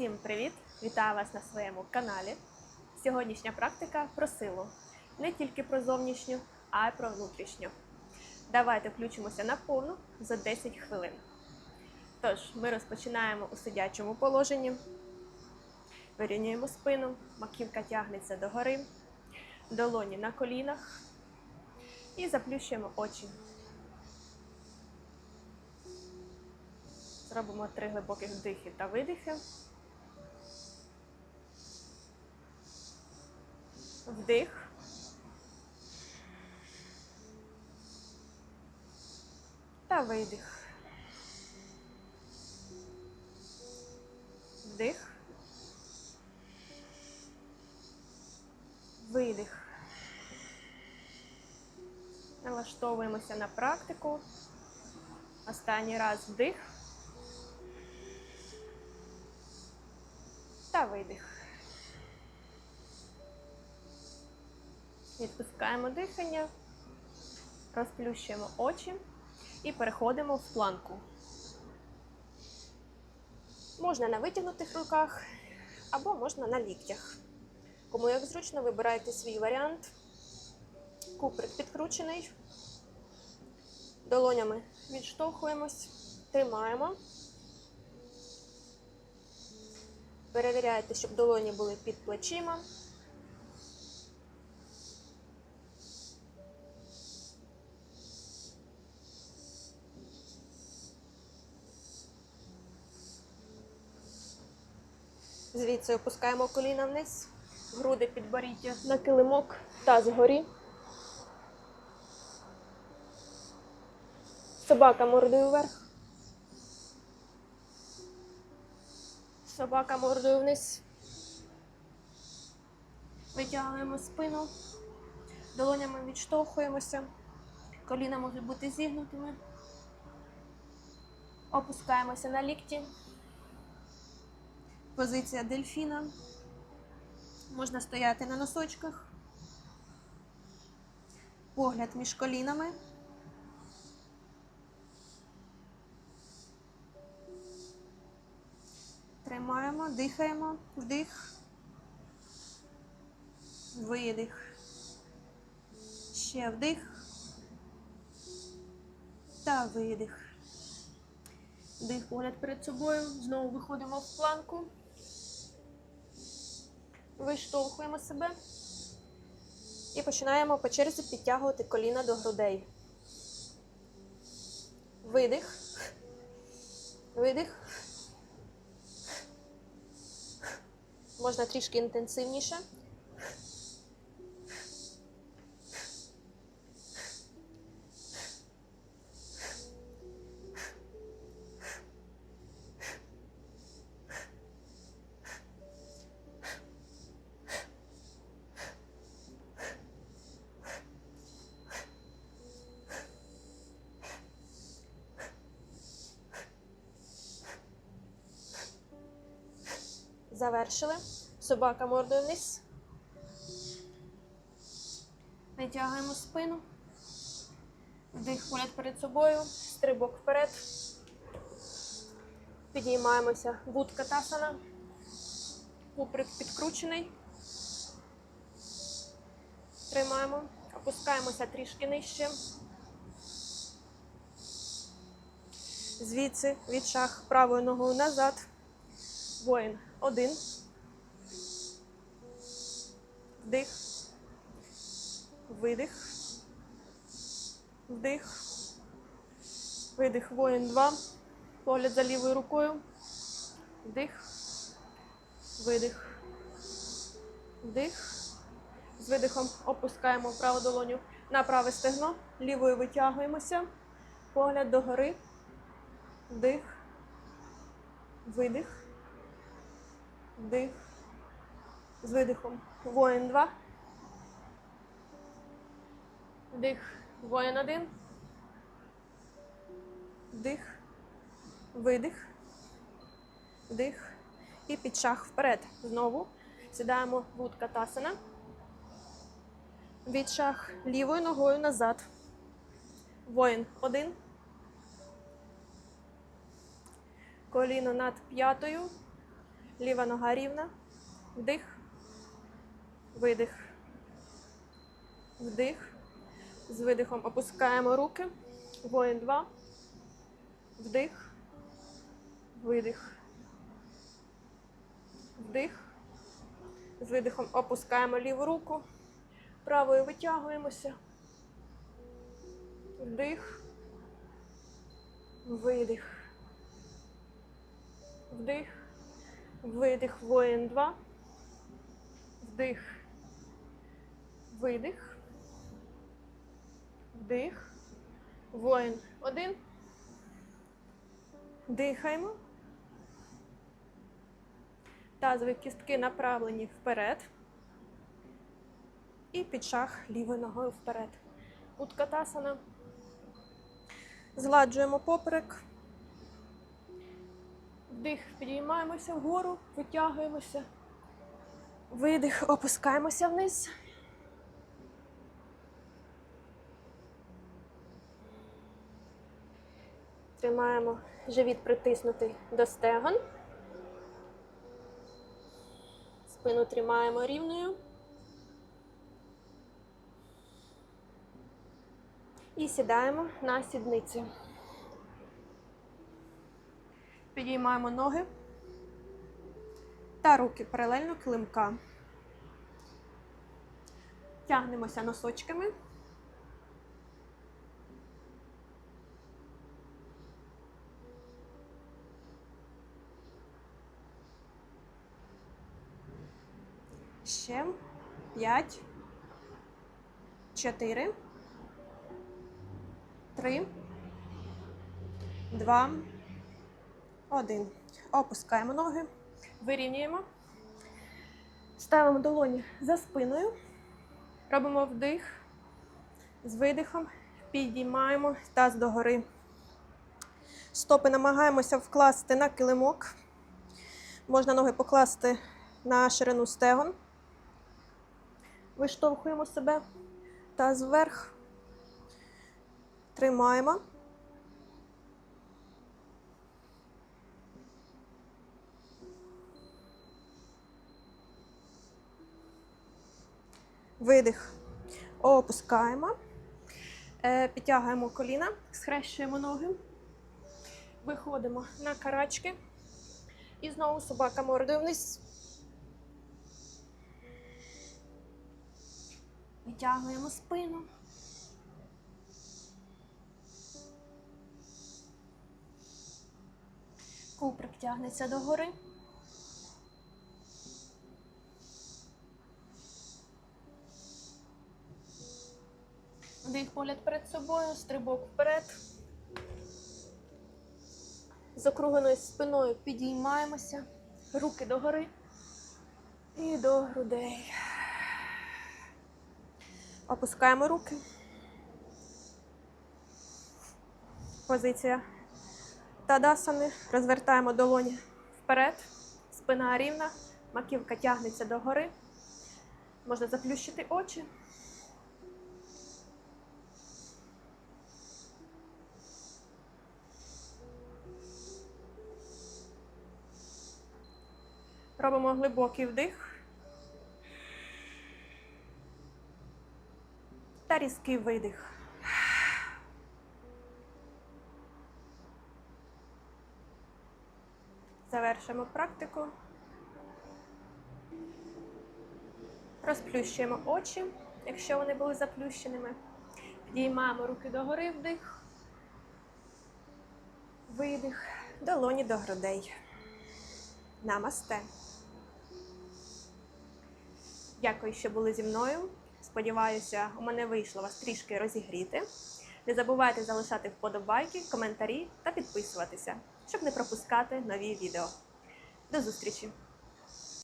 Всім привіт! Вітаю вас на своєму каналі. Сьогоднішня практика про силу. Не тільки про зовнішню, а й про внутрішню. Давайте включимося на повну за 10 хвилин. Тож, ми розпочинаємо у сидячому положенні. Вирівнюємо спину, маківка тягнеться догори, долоні на колінах і заплющуємо очі. Зробимо три глибоких вдихи та видихи. Вдих. Та видих. Вдих. Видих. Налаштовуємося на практику. Останній раз вдих. Та видих. Відпускаємо дихання, розплющуємо очі і переходимо в планку. Можна на витягнутих руках або можна на ліктях. Кому як зручно, вибирайте свій варіант. Куприк підкручений. Долонями відштовхуємось, тримаємо. Перевіряйте, щоб долоні були під плечима. Звідси опускаємо коліна вниз, груди підборіддя на килимок, таз згорі. Собака мордою вверх. Собака мордою вниз. Витягуємо спину, долонями відштовхуємося, коліна можуть бути зігнутими. Опускаємося на лікті. Позиція дельфіна. Можна стояти на носочках. Погляд між колінами. Тримаємо, дихаємо, вдих, видих. Ще вдих та видих. Вдих, погляд перед собою. Знову виходимо в планку. Виштовхуємо себе. І починаємо по черзі підтягувати коліна до грудей. Видих. Видих. Можна трішки інтенсивніше. Завершили. Собака мордою вниз. Витягуємо спину. Вдих погляд перед собою. Стрибок вперед. Підіймаємося. Будка тасана. Куприк підкручений. Тримаємо. Опускаємося трішки нижче. Звідси від шаг правою ногою назад. Воїн. Один. Вдих. Видих. Вдих. Видих. Воїн. Два. Погляд за лівою рукою. Вдих. Видих. Вдих. З видихом опускаємо праву долоню на праве стегно. Лівою витягуємося. Погляд догори. Вдих. Видих. Вдих. З видихом. Воїн 2. Вдих. Воїн 1. Вдих. Видих. Вдих. І під шаг вперед. Знову сідаємо в утка. Від шаг лівою ногою назад. Воїн 1. Коліно над п'ятою. Ліва нога рівна. Вдих. Видих. Вдих. З видихом опускаємо руки. Воїн 2. Вдих. Видих. Вдих. З видихом опускаємо ліву руку. Правою витягуємося. Вдих. Видих. Вдих. Видих. Воїн 2. Вдих. Видих. Вдих. Воїн 1. Дихаємо. Тазові кістки направлені вперед. І під шаг лівою ногою вперед. Уткатасана. Згладжуємо поперек. Вдих, підіймаємося вгору, витягуємося. Видих, опускаємося вниз. Тримаємо живіт притиснутий до стегон. Спину тримаємо рівною. І сідаємо на сідниці. Підіймаємо ноги та руки паралельно килимка. Тягнемося носочками. Ще п'ять, чотири, три, два, один. Опускаємо ноги, вирівнюємо, ставимо долоні за спиною, робимо вдих, з видихом, підіймаємо таз догори. Стопи намагаємося вкласти на килимок. Можна ноги покласти на ширину стегон. Виштовхуємо себе таз вверх. Тримаємо. Видих. Опускаємо. Е, Підтягуємо коліна, схрещуємо ноги. Виходимо на карачки. І знову собака мордою вниз. Витягуємо спину. Куприк тягнеться догори. Вдих погляд перед собою, стрибок вперед. З округленою спиною підіймаємося, руки догори і до грудей. Опускаємо руки. Позиція тадасани. Розвертаємо долоні вперед. Спина рівна, маківка тягнеться догори. Можна заплющити очі. Робимо глибокий вдих. Та різкий видих. Завершимо практику. Розплющуємо очі, якщо вони були заплющеними. Підіймаємо руки догори вдих. Видих. Долоні до грудей. Намасте. Дякую, що були зі мною. Сподіваюся, у мене вийшло вас трішки розігріти. Не забувайте залишати вподобайки, коментарі та підписуватися, щоб не пропускати нові відео. До зустрічі!